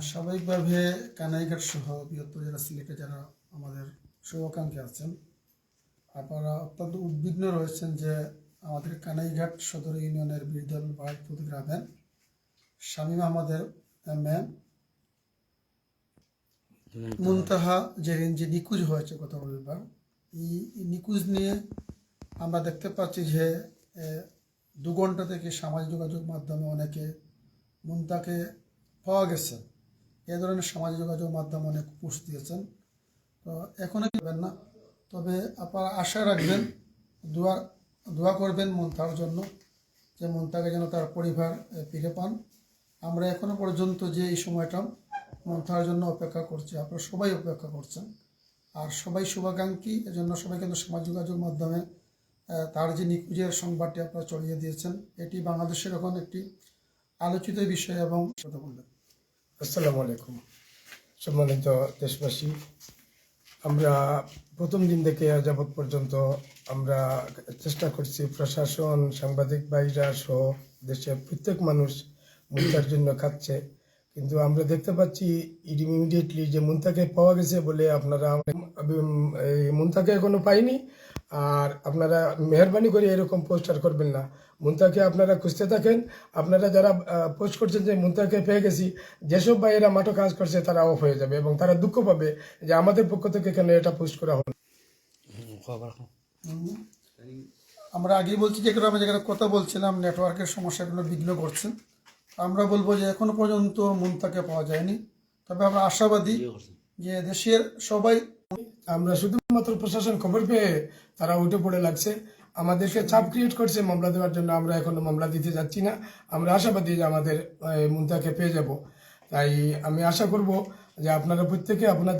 স্বাভাবিকভাবে কানাইঘাট সহ বৃহত্তর জেলা সিলেটে যারা আমাদের শুভাকাঙ্ক্ষী আছেন আপনারা অত্যন্ত উদ্বিগ্ন রয়েছেন যে আমাদের কানাইঘাট সদর ইউনিয়নের বিরদল বাহাদপুর গ্রামের শামীম আহমদের ম্যান মুনতাহা। জেরিন যে নিখোঁজ হয়েছে গত রবিবার এই নিখোঁজ নিয়ে আমরা দেখতে পাচ্ছি যে দু ঘণ্টা থেকে সামাজিক যোগাযোগ মাধ্যমে অনেকে মুনতাকে গেছে। এ ধরনের সামাজিক যোগাযোগ মাধ্যমে অনেক পোস্ট দিয়েছেন। তো এখনও করবেন না। তবে আপনারা আশা রাখবেন, দোয়া দোয়া করবেন মুনতার জন্য যে মুনতাকে যেন তার পরিবার ফিরে পান। আমরা এখনও পর্যন্ত যে এই সময়টা মন্থার জন্য অপেক্ষা করছি, আপনারা সবাই অপেক্ষা করছেন। আর সবাই শুভাকাঙ্ক্ষী, এজন্য সবাই কিন্তু সমাজ যোগাযোগ মাধ্যমে তার যে নিখোঁজের সংবাদটি আপনারা চড়িয়ে দিয়েছেন, এটি বাংলাদেশের এখন একটি আলোচিত বিষয় এবং কথা বলবেন। আসসালামু আলাইকুম সম্মানিত দেশবাসী, আমরা প্রথম দিন থেকে যাবৎ পর্যন্ত আমরা চেষ্টা করছি প্রশাসন, সাংবাদিক ভাইরা সহ দেশের প্রত্যেক মানুষ মুন্তার জন্য খাচ্ছে। কিন্তু আমরা দেখতে পাচ্ছি ইমিডিয়েটলি যে মুন্তাকে পাওয়া গেছে বলে আপনারা এই মুন্তাকে এখনও পাইনি। আর আপনারা মেহরবানি করে এরকম পোস্টার করবেন না। মুন্তাকে আপনারা খুঁজতে থাকেন। আপনারা যারা পোস্ট করছেন যে মুন্তাকে পেয়ে গেছি, যেসব ভাইয়েরা মাঠে কাজ করছে, তারা অফ হয়ে যাবে এবং তারা দুঃখ পাবে যে আমাদের পক্ষ থেকে কেন এটা পোস্ট করা হলো। আমরা আগেই বলছি যে গ্রামে যেখানে কথা বলছিলাম নেটওয়ার্কের সমস্যাগুলো বিঘ্ন করছেন আমরা বলব যে এখনও পর্যন্ত মুনতাকে পাওয়া যায়নি। তবে আমরা আশাবাদী যে দেশের সবাই আমরা শুধুমাত্র প্রশাসন খবর পেয়ে তারা উঠে পড়ে লাগছে। আমাদেরকে চাপ ক্রিয়েট করছে মামলা দেওয়ার জন্য আমরা এখনও মামলা দিতে যাচ্ছি না। আমরা আশাবাদী যে আমাদের মুন্তাকে পেয়ে যাব। তাই আমি আশা করব যে আপনারা প্রত্যেকে আপনাদের